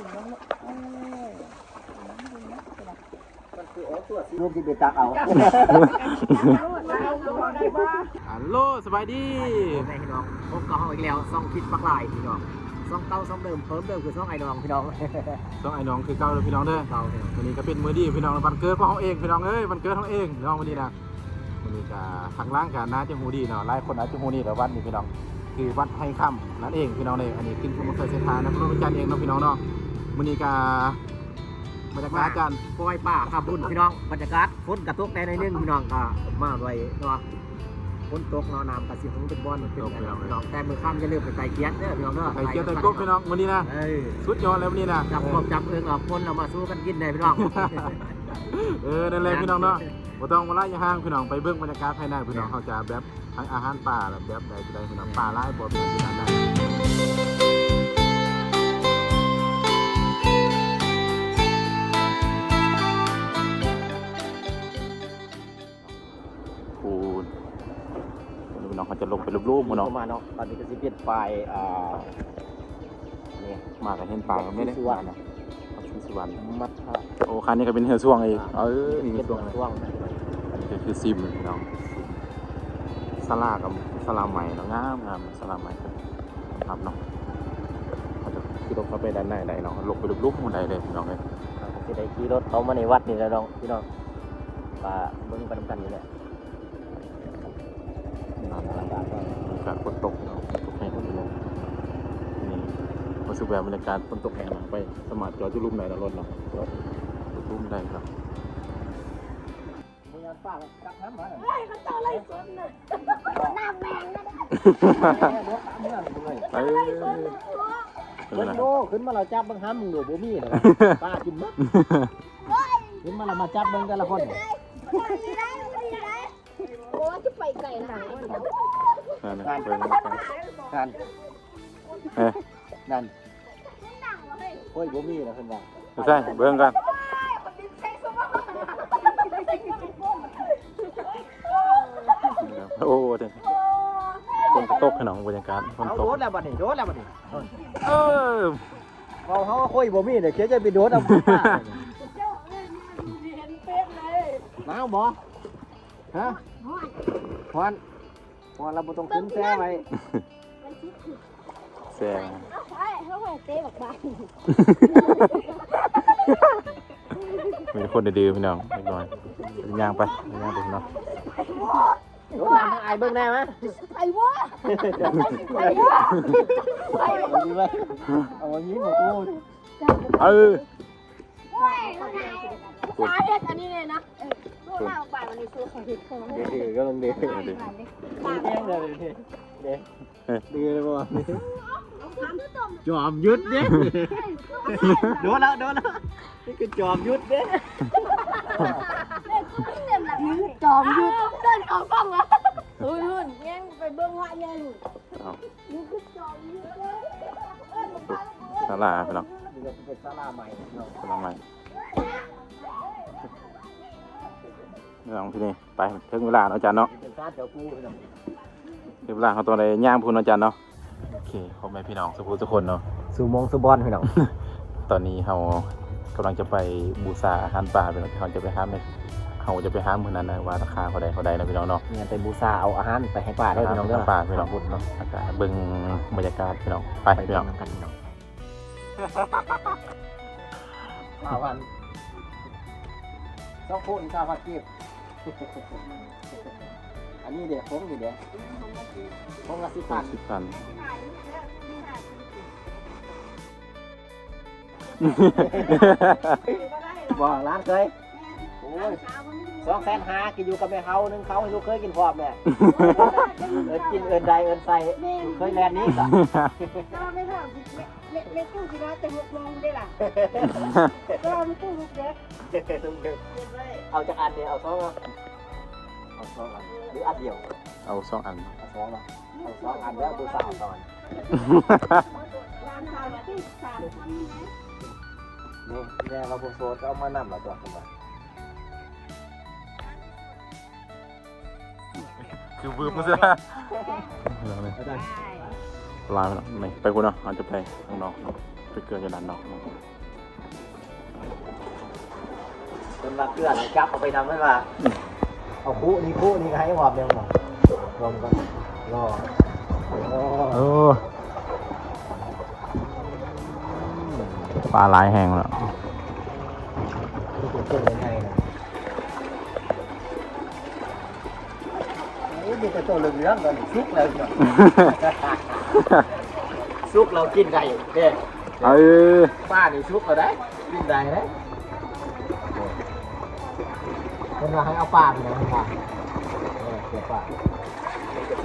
ถึงแล้วเนี่ยโอ้ยดูนะกระดาษมันคือโอ้ตัวรูปที่ไปตักเอาฮัลโหลสบายดีพี่น้องพบกับเฮาอีกแล้วซ่องคิดปักลายพี่น้องซ่องเก่าซ่องเดิมเพิ่มเติมคือซ่องไอ้น้องพี่น้องต้องไอ้น้องคือเก้าเลยพี่น้องเด้อเก่าวันนี้ก็เป็นมือดีพี่น้องวันเกิดของเขาเองพี่น้องเอ้ยวันเกิดของเองพี่น้องวันนี้นะวันนี้ก็ทางล่างกันน่าจะหูดีเนาะหลายคนอาจจะหูดีแต่วัดนี้พี่น้องคือวัดให้ค่ำนั่นเองพี่น้องเลยอันนี้ขึ้นคุณเคยเส้นทางนะพระพุทธเจ้าเองเนาะพี่น้องเนาะ วันนี้ก็บรรยากาศกันปล่อยป่าขับบุญพี่น้องบรรยากาศฝนกระตกในในนึงพี่น้องก็มาไว้เนาะฝนตกเนาะน้ำกระสิของเป็นบ่อนเป็นพี่น้องแต่มือข้ามจะเริ่มเป็นไตเกียดเด้อพี่น้องเด้อไข่เจียวไตกบพี่น้องวันนี้นะเอ้ยสุดยอดแล้ววันนี้นะจับกบจับเอิงออกคนเรามาสู้กันกินได้พี่น้องเออนั่นแหละพี่น้องเนาะบ่ต้องมาไล่ยาห้างพี่น้องไปเบิ่งบรรยากาศภายในพี่น้องเขาจะแบบทั้งอาหารป่าแบบแบบใดจะได้พี่น้องป่าหลายบ่เป็นที่นั่นได้ น้องเขาจะลงไปรูปๆพี่น้องมาเนาะตอนนี้ก็สิเปลี่ยนไฟล์อ่านี่มากับเห็นป่าก็ไม่ได้สุวรรณเอาชื่อสุวรรณมัดท่าโอ้คันนี้ก็เป็นเหือช่วงอีกเออนี่เป็นช่วงช่วงอันนี้ก็คือซิมพี่น้องสลากับสลาใหม่เนาะงามงามสลาใหม่ครับเนาะเขาจะขี่รถเข้าไปด้านในได้เนาะลงไปลุกๆมันได้เลยพี่น้องเลยสิได้ขี่รถเขามาในวัดนี่แล้วน้องพี่น้องป่าเบิ่งไปนำกันอยู่เนี่ยนอนลำบากบรรยากาศฝนตกเนาะตกแห้งฝนตกนี่รู้สึกแบบบรรยากาศฝนตกแห้งเนาะไป สมาร์ทจอดจุลุ่มไหนเนาะรถเนาะรถลุ่มได้ครับมีงานป้าจับน้ำมาเฮ้ยเขาเจออะไรสนน่ะหน้าแมงนะรถตามเมืองเลยเอ้ยเพิ่นโตขึ้นมาเราจับเบิ่งห้ามมึงดูบ่มีเลยป้ากินหมดขึ้นมาเรามาจับเบิ่งแต่ละคนโอ้จะไปไกลนะ นั่นนะเบิ่งบรรยากาศนั่นเอ้ยนั่นโอ้ยบ่มีแล้วเพิ่นว่าไม่ใช่เบิ่งกันโอ้เด้ฝนตกขนองบรรยากาศฝนเอาตกโดดแล้วบัดนี้โดดแล้วบัดนี้เออเอาเฮาคุยบ่มีเด้เขียจะไปโดดเอาป้าหนาวบ่ฮะฮอนฮ อนเราบ่ต้องขึ้นแซ่ไว้แซงเขาให้เต้บักบานมีคนดื้อๆพี่น้องเล็กน้อยย่างไปย่างไปพี่น้องโดดน้ำทางไอายเบิ่งได้ไหมไอ้วะเอาดีไหมเอาอย่างนี้บอกกูเออ สาเหตุอันนี้เลยนะลูกหน้าบักบานวันนี้ซื้อของผิดของเดี๋ยวๆก็ลงเดี๋ยวเดี๋ยวดิปากเดี๋ยวเดี๋ยวเดี๋ยวเดี๋ยวดีเลยบ่จอมยุดเนี่ยโดนแล้วโดนแล้วนี่คือจอมยุดเนี่ยยืดจอมยืดเดินเอากล้องอะหุ่นหุ่นยังไปเบิ้งว่าเนี่ยหุ่นเอายืดจอมยืดเลยสาลาพี่น้องนี่ก็เป็นศาลาใหม่เนาะกำลังใหม่พี่ น้องที่นี่ไปถึงเวลาเนาะอาจารย์เนาะเป็นศาลเจ้าปู่เนาะถึงเวลาเขาตัวอะไรย่างพูนเนาะอาจารย์เนาะโอเคพ่อแม่พี่น้องสุภูทุกคนเนาะสู่มงสุบอนพี่น้องตอนนี้เรากำลังจะไปบูชาอาหารป่าพี่น้องเขาจะไปห้ามเนี่ยเขาจะไปห้ามมือนั้นนะว่าราคาเขาใดเขาใดนะพี่น้องเนาะเนี่ยไปบูชาเอาอาหารไปให้ป้าได้พี่น้องเด้อป่าพี่น้องเนาะอากาศเบิ่งบรรยากาศพี่น้องไปไปพี่เบิ่น้องงกันพี่น้องข้าวพันสองคนข้าวผัดกีบ อันนี้เดี๋ยวผมนี่เดี๋ยวผมละสิบพันสิบพันบอกร้านเคยโอ้ย สองแสนห้ากินอยู่กับแม่เขาหนึ่งเขาให้ลูกเคยกินพร้อมแม่เอินกินเอินใดเอินใส่เคยแลนนี้ก็เราไม่ทำเล็กเล็กตู้ที่ว่าจะหกโมงได้ล่ะเราไม่ตู้ลูกเด็กเอาจากอันเดียวเอาสองเอาเอาสองอันหรืออันเดียวเอาสองอันเอาสองเอาเอาสองอันแล้วดูสาวตอนร้านสาวที่สามทำไหมนี่แม่เราโซดเอามานำเราตัวขึ้นมา คือบืบมาซะลาไปอาจารย์ลาไปเนาะไม่ไปกูเนาะอาจจะไปข้างนอกเนาะไปเกลือจะดันเนาะจนมาเกลือเนี่ยจับเอาไปทำให้ว่าเอาคู่นี่คู่นี่ก็ให้หอมเดียวหน่อยรวมกันรอโอ้เออปลาหลายแห้งแล้ว ทุกคนเป็นยังไงนะนี่มีแต่ตัวเหลืองๆตอนนี้ซุกแล้วเนาะซุกเรากินไก่เด้เออป้านี่ซุกเราได้กินได้ได้คนว่าให้เอาปลาไปนะคุณว่าเออเกี่ยวปลา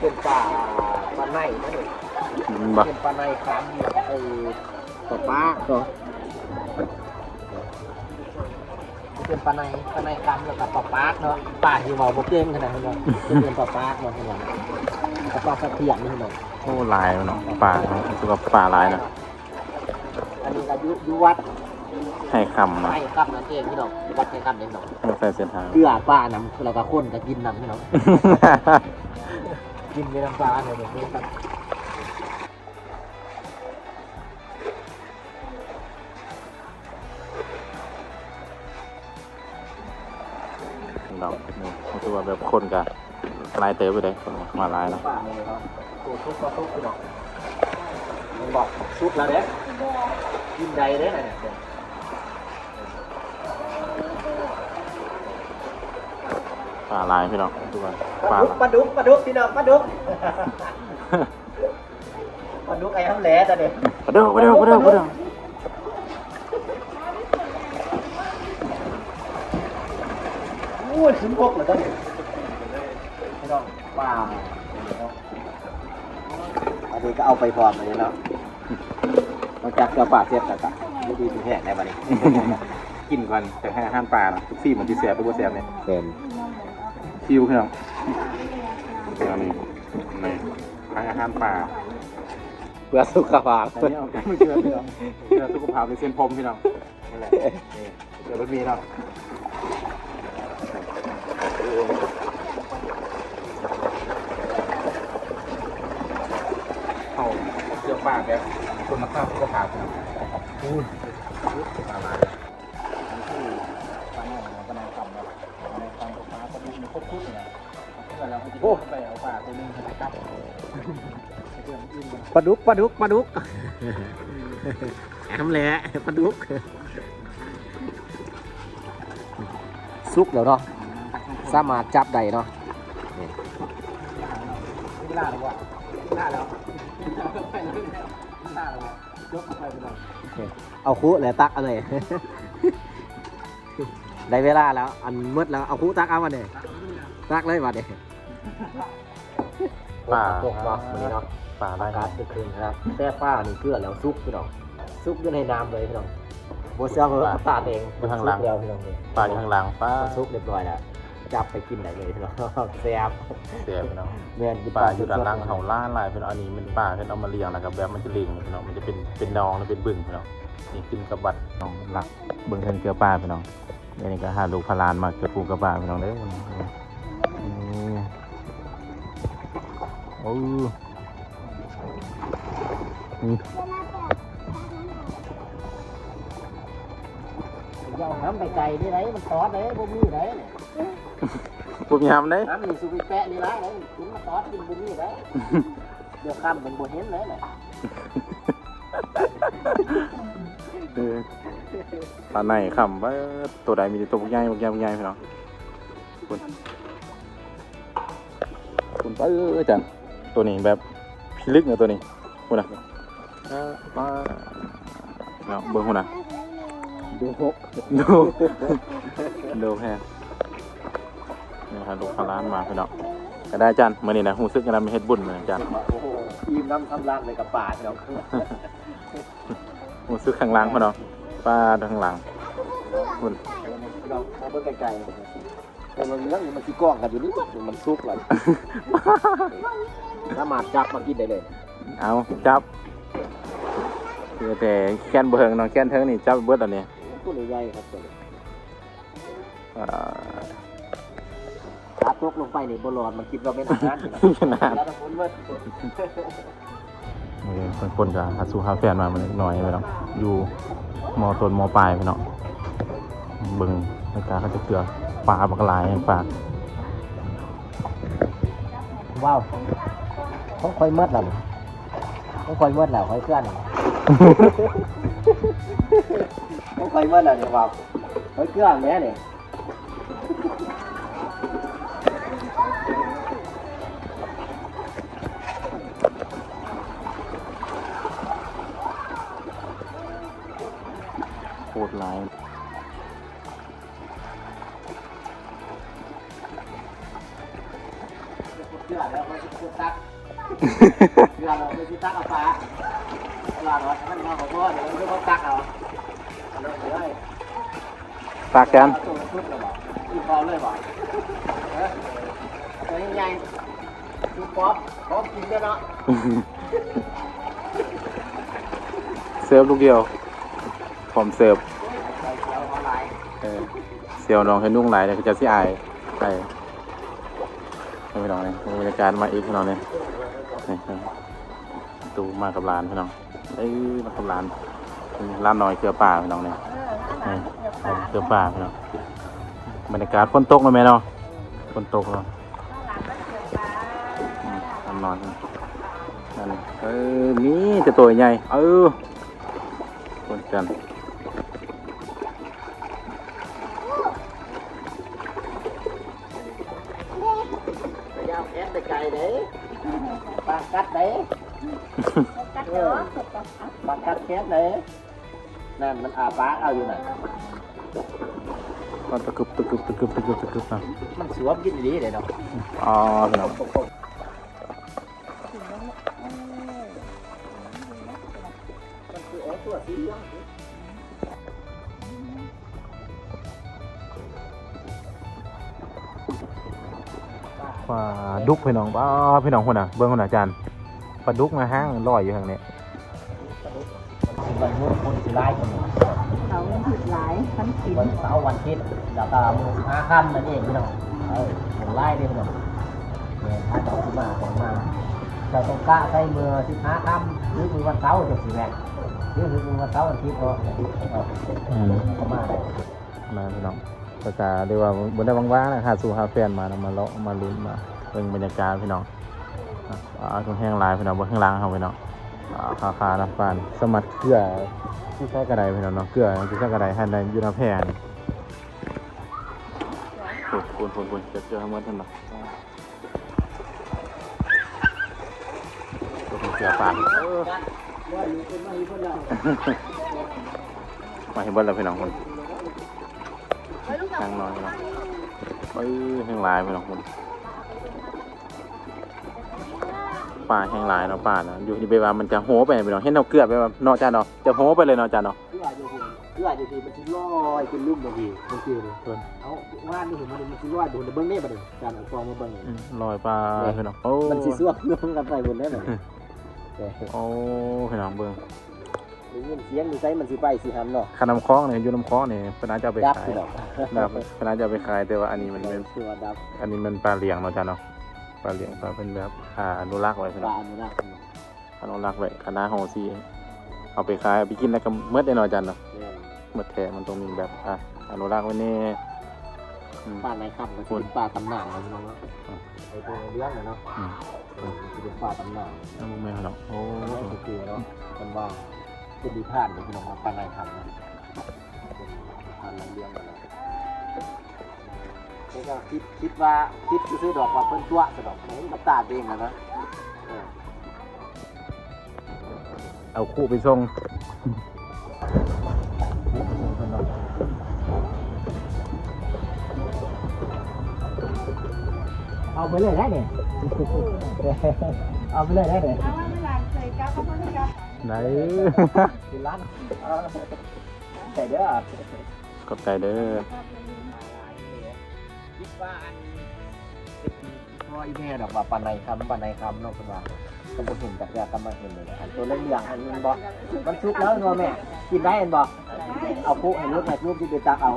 เป็นปลาปลาในนะเนี่ยบ่เป็นปลาในคามไอ้ปลาปลา เป็นปลาในปลาในคามแล้วกับปลาปลาเนาะปลาที่เมาบกเก่งขนาดนั้นเนาะเป็นปลาปลาเนาะคุณว่าปลาปลาสะเทียนนี่เนาะโอ้ลายเนาะปลาเนาะคือว่าปลาลายนะอันนี้ก็ยุยุวัดให้คำนะให้คำนั่นเองพี่น้องวัดให้คำเองเนาะไม่ใส่เส้นทางเกลือปลาน้ำแล้วก็ข้นก็กินน้ำพี่น้องกินในน้ำปลาเนี่ยเดี๋ยวนี้ คือว่าแบบคนกันลายเต๋อไปเลยคนมาหลายเนาะปลาเนี่ยครับตัวซุปก็ซุปพี่น้องมันบอกซุปแล้วเด้กินใดเด้อเนี่ยเดี๋ยวปลาหลายพี่น้องทุกคนปปลาลาดุกปลาดุกปลาดุกพี่น้องปลาดุกปลาดุกไอ้ทั้งแหล่แต่เด็กปลาเด้อปลาเด้อปลาเด้อปลาเด้อ อู้ยถึงพกแล้วก็เนี่ยพี่น้องปลาอันนี้ก็เอาไปพร้อมเลยเนาะมาจากเกลือปลาเสียบแต่ก็ไม่ดีแห้ในวันนี้ กินก่อนแต่ให้อาหารปลาเนาะทุกซี่เหมันจะเสียบตัวเสียบเนี่ยเป็นคิวพี่น้องอันนี้นี่ให้อาหารปลาเพื่อสุขภาพอันนี้เอาไม่เชื่อพี่น้องเชื่อสุขภาพในเส้นผมพี่น้องนี่แหละนี่เชื่อรถมีเนาะ เข้าเชื่อปลาแบบคนมาข้าวสุขภาพพี่น้องอู้ยปลาหลายโอ้ไปเอาปลาตัวนึงไปครับปลาดุกปลาดุกปลาดุกแอมแหละปลาดุกซุกแล้วเนาะ สามารถจับได้เนาะนี่เวลาแล้ววะเวลาแล้วเวลาแล้วเวลาแล้วยกไปไปเลยเอาคุแล้วตักเอาเลยได้เวลาแล้ว อันมืดแล้ว เอาคุตักเอามาเนี่ยตักเลยมาเนี่ยปลาตกเนาะวันนี้เนาะปลาได้อากาศจะคืนครับแต่ป้านี่เกลือแล้วซุกพี่น้องซุกอยู่ในน้ำเลยพี่น้องบัวเสียเขาตาดเองซุกแล้วพี่น้องเลยปลาอยู่ข้างหลังปลาซุกเรียบร้อยแล้ว จับไปกินได้เลยพี่น้องแซ่บเสียพี่น้องเมื่อนกินปลาอยู่ด้านล่างเขาล่าลายพี่น้องอันนี้มันปลาที่เอามาเลี้ยงนะครับแบบมันจะเลี้ยงพี่น้องมันจะเป็นเป็นนองแล้วเป็นบึ้งพี่น้องนี่กินกับบัดน้องหลักเบิ่งเห็นเกลือปลาพี่น้องอันนี้ก็หาลูกพลานมาเกลือปูกับปลาพี่น้องเด้อนี่โอ้นี่ยาวน้ำไปไกลนี่ไรมันตอดเลยบ่มีไรปุ๊ บยามเด้น้ำนี่สุวิแปะนี่ไรเลยคุณมาตอดกินบ่มีไรเดี๋ยวข้ามเป็นบ่เห็นเลยแหละเออปลาในคำว่าตัวใดมีแต่ตัวพวกใหญ่พวกใหญ่พวกใหญ่พี่น้องคุณคุณเออจันตัวนี้แบบพิลึกนะตัวนี้คุณนะเออปลาเนาะเบิ่งคุณนะดูหกดูดูแพง นี่ครับลูกพาร้านมาพี่น้องก็ได้จันมื่อนี้นะหูซึกกันนะมีเฮ็ดบุญเหมือนจันโอ้โหอิ่มน้ำทำรางเลยกับป่าพี่น้องหูซึกข้างหล่างพี่น้องปลาข้างหลังคุณพี่น้องมาเบิ่งไกลๆแต่มันเรื่องมันสิกล้องกันอยู่นี่มันซุกเลยสามารถจับมากินได้เลย เอาจับคือแต่แค้นเบิงน้องแค้นเทิงนี่จับเบิดอันนี้ตัวใหญ่ๆครับตัว นี้เอ่อถ้าตกลงไปนี่บ่รอดมันคิดว่าเป็นอาหารอยู่นะขนาดแล้วถ้าคนว่าโอเคเพิ่นคนกับหาสู่หาแฟนมามันหน่อยไปเนาะอยู่มอต้นมอปลายไปเนาะเบิ่งรายการเขาจะเกลือปลาบักหลายปลาว้าวต้องคอยมืดแล้วต้องคอยมืดแล้วคอยเคลื่อนต้องคอยมืดแล้วเนี่ยว้าวคอยเคลื่อนแม่เนี่ย ตรหลายเคลื่อนแล้วคอยเคลื่อนตักเคลื่อนเราไม่ใช่ตักเอาปลาปลาหรอมันมาของพ่อเดี๋ยวมันก็ตักเอาเลยเลยปากกันตัวชุดเลยบอกอีพอเลยบอกเออตัวใหญ่ๆดูป๊อปป๊อปกินด้วยเนาะเสิร์ฟลูกเดียวพร้อมเสิร์ฟ เออเซียวน้องให้นุ่งหลายเลยก็จะสิอายใช่ให้พี่น้องเลยบรรยากาศมาอีกพี่น้องเนี่ยนี่ครับตูมากับร้านพี่น้องเอ้ยมากับร้านร้านน้อยเกลือป่าพี่น้องเนี่ยเออนี่เกลือป่าพี่น้องบรรยากาศฝนตกเลยไหมเนาะฝนตกแล้วข้าวหลามก็เดี๋ยนนอนนั่นเออนี่จะตัวใหญ่เออคนกันพ แอดแต่ไกลเด้ปลากัดเด้กัดเดี๋ยวปลากัดแคสเด้นั่นมันอาปากเอาอยู่น่ะก็ตะกึบตะกึบตะกึบตะกึบตะกึบนะมันสวมกินดีเลยเนาะอ๋อพี่น้องมันคือโอ้ตัวสีเหลือง ปลาดุกพี่น้องป้าพี่น้องคนน่ะเบิ้งคนน่ะอาจารย์ปลาดุกมาห้างลอยอยู่ทางนี้วันนู้นคนสิไล่คนเขาผิดหลายพันสินวันเสาร์วันอาทิตย์แล้วก็มือห้าค่ำนั่นเองพี่น้องเออผมไล่ได้พี่น้องเนี่ยถ้าจะขึ้นมาของมาจะต้องกะใส่มือสิบห้าค่ำหรือมือวันเสาร์จะสิแม่หรือมือวันเสาร์วันอาทิตย์ก็ประมาณนั้นมาพี่น้อง ก็จะเรียกว่าบนได้ว่างๆนะหาสู่หาแฟนมานะมาเลาะมาลุ้นมาเบิ่งบรรยากาศพี่น้องอะอ่าตรงแห้งลายพี่น้องบนข้างล่างเขาพี่น้องอ่าคาคาน้ำฟานสมัดเกลือที่ใช้กระไดพี่น้องเนาะเกลือที่ใช้กระไดให้ในอยูนาแพนคุณคุณคุณจะเจอทั้งหมดท่านเนาะตัวเกลือปานมาเห็นเบิ้ลแล้วพี่น้องคน นั่งนอนพี่น้องเอ้ยแห้งหลายพี่น้องคนป่าแห้งหลายเนาะป่าเนาะอยู่ที่เบว่ามันจะโหไปพี่น้องเห็นเราเกลือไปว่าเนาะจ้าเนาะจะโหไปเลยเนาะจ้าเนาะเพื่ออยู่ที่เพื่ออยู่ที่มันสิลอยเป็นลุ่มบางทีบางทีเลยเพิ่นเอาว่านนี่เห็นมันมันสิลอยโดนเบิ้งนี่บัดนี้การเอาฟองมาเบิ้งอืมลอยปลาพี่น้องโอ้มันสิสวกลงกันไปบนนั้นน่ะแต่โอ้พี่น้องเบิ่ง ได้ยินเสียงนี่ใส่มันสิไปสิหันเนาะขนมคล้องเนี่ยอยู่น้ำคล้องเนี่ยเพิ่นอาจจะเอาไปดับขายสิดอกดับเพิ่นอาจจะเอาไปขายแต่ว่าอันนี้มันเป็นคือว่าดับอันนี้มันปลาเลี้ยงเนาะจ้าเนาะปลาเลี้ยงปลาเป็นแบบอ่าอนุรักษ์ไว้พี่ปน้ลาองอนุรักษ์อนุรักษ์ไว้คณะโฮซีเอาไปขายเอาไปกินแล้วก็เมื่อได้เนาะจ้าเนาะเนี่ยหมดแท้มันต้องมีแบบอะอนุรักษ์ไว้แนี่อืม ปลาในคำก็คือปลาตำนานนะพี่น้องเนาะไอ้ตัวเลี้ยงน่ะเนาะอืมคือเป็นปลาตำนานน้ำไม่หรอกโอ้นั่นก็คือเนาะเป็นว่า เป็นดีพานเลยพี่น้องปลาในคำนะปลาในเลี้ยงกันนะนี่ก็คิดคิดว่าคิดซื้อดอกว่าเพิ่นตัวสะดอกมันมาตาเองนะนะเออเอาคู่ไปส่งเอาไปเลยได้เนี่ยเอาไปเลยได้เนี่ยเอาว่าเวลาเคยกลับเขาไม่กลับ ไหน กินร้านเอาแต่เด้อขอบใจเด้อคิดว่าอันพออีแม่ดอกว่าปานในคำปานในคำเนาะคุณว่าก็บ่เห็นจากยากำมาเห็นเลยอันตัวเรื่องอันมันบ่มันสุกแล้วเนาะแม่ กินได้เห็นบ่เอาปุ๊ให้ลูกให้ลูกที่ไปตักเอา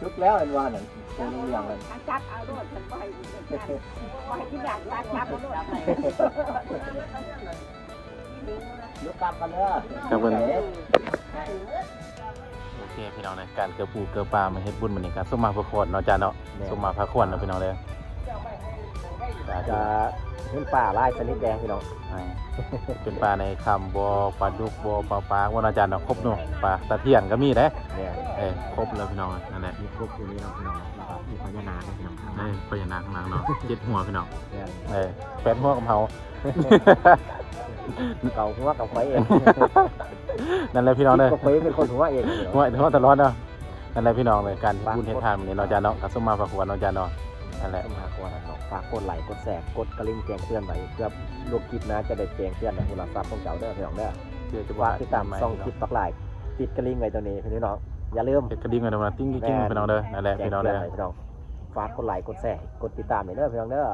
สุกแล้วเห็นว่านั่น เป็นเรื่องเลยจับเอาโดดฉันปล่อยปล่อยที่ดักจับจับเอาโดดลุกกลับกันเด้อครับเพิ่นโอเคพี่น้องเลยการเกลือปูเกลือปลามาเฮ็ดบุญมันนี่การสมมาพระควรเนาะจ้าเนาะสมมาพระควรเนาะพี่น้องเลยจะเห็นป่าลายสนิทแดงพี่น้องอ่าเป็นปลาในคำบ่อปลาดุกบ่อปลาปลาว่าอาจารย์เนาะครบเนาะปลาตะเพียนก็มีเด้เนี่ยเอ้ยครบแล้วพี่น้องนั่นแหละมีครบอยู่นี่เนาะพี่น้องนะครับ มีพญานาคด้วยพี่น้องเอ้ยพญานาคข้างหลังเนาะเจ็ดหัวพี่น้องเนี่ยเอ้ยแปดหัวกับเฮาเก่าหัวกับไฟเองนั่นแหละพี่น้องเด้อก็ไฟเป็นคนหัวเองพี่น้องหัวหัวตลอดเนาะนั่นแหละพี่น้องเลยการบุญเฮ็ดทานมื้อนี้เนาะจ้าเนาะก็สมมาพระควรเนาะจ้าเนาะนั่นแหละสมาคมนะครับฝากกดไลค์กดแชร์กดกระลิ่งแจ้งเตือนไว้เพื่อลูกคลิปนะจะได้แจ้งเตือนในโทรศัพท์ของเจ้าเด้อพี่น้องเด้อเดี๋ยวจะว่าว่าติดตามช่องคลิปปักไลค์ติดกระลิ่งไว้ตัวนี้พี่น้อง อย่าลืมเฮ็ดกระดิ่งกันมาติ้งกิ้งๆพี่น้องเด้อนั่นแหละแจ้งพี่น้องเตือเด้นอไว้พี่น้องฝากกดไลค์กดแชร์กดติดตามหน่อยเด้อพี่น้องเด้อ